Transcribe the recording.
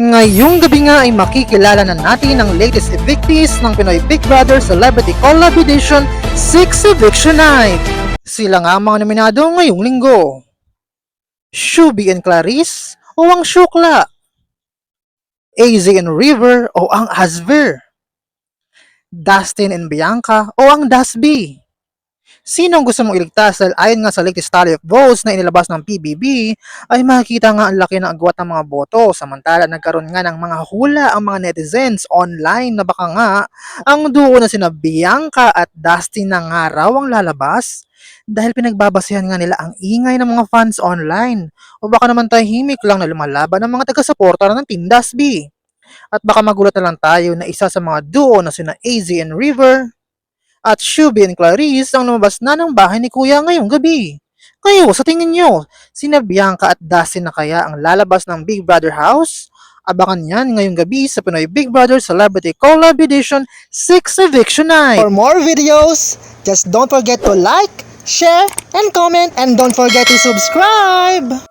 Ngayong gabi nga ay makikilala na natin ang latest evictees ng Pinoy Big Brother Celebrity Collab Edition 6 Eviction Night. Sila nga ang mga nominado ngayong linggo. Shubi and Clarice o ang Shukla? AZ and River o ang Asver? Dustin and Bianca o ang Dasby? Sino ang gusto mong iligtas dahil ayon nga sa latest tally of votes na inilabas ng PBB ay makikita nga ang laki ng agwat ng mga boto samantala nagkaroon nga ng mga hula ang mga netizens online na baka nga ang duo na sina Bianca at Dustin na nga raw ang lalabas dahil pinagbabasehan nga nila ang ingay ng mga fans online o baka naman tahimik lang na lumalaban ng mga taga-suporta ng Team Dasby. At baka magulat na lang tayo na isa sa mga duo na sina AZ and River at Shubi and Clarice ang lumabas na ng bahay ni Kuya ngayong gabi. Kayo, sa tingin nyo, sina Bianca at Dustin na kaya ang lalabas ng Big Brother House? Abangan yan ngayong gabi sa Pinoy Big Brother Celebrity Collab Edition 6 Eviction Night. For more videos, just don't forget to like, share, and comment, and don't forget to subscribe!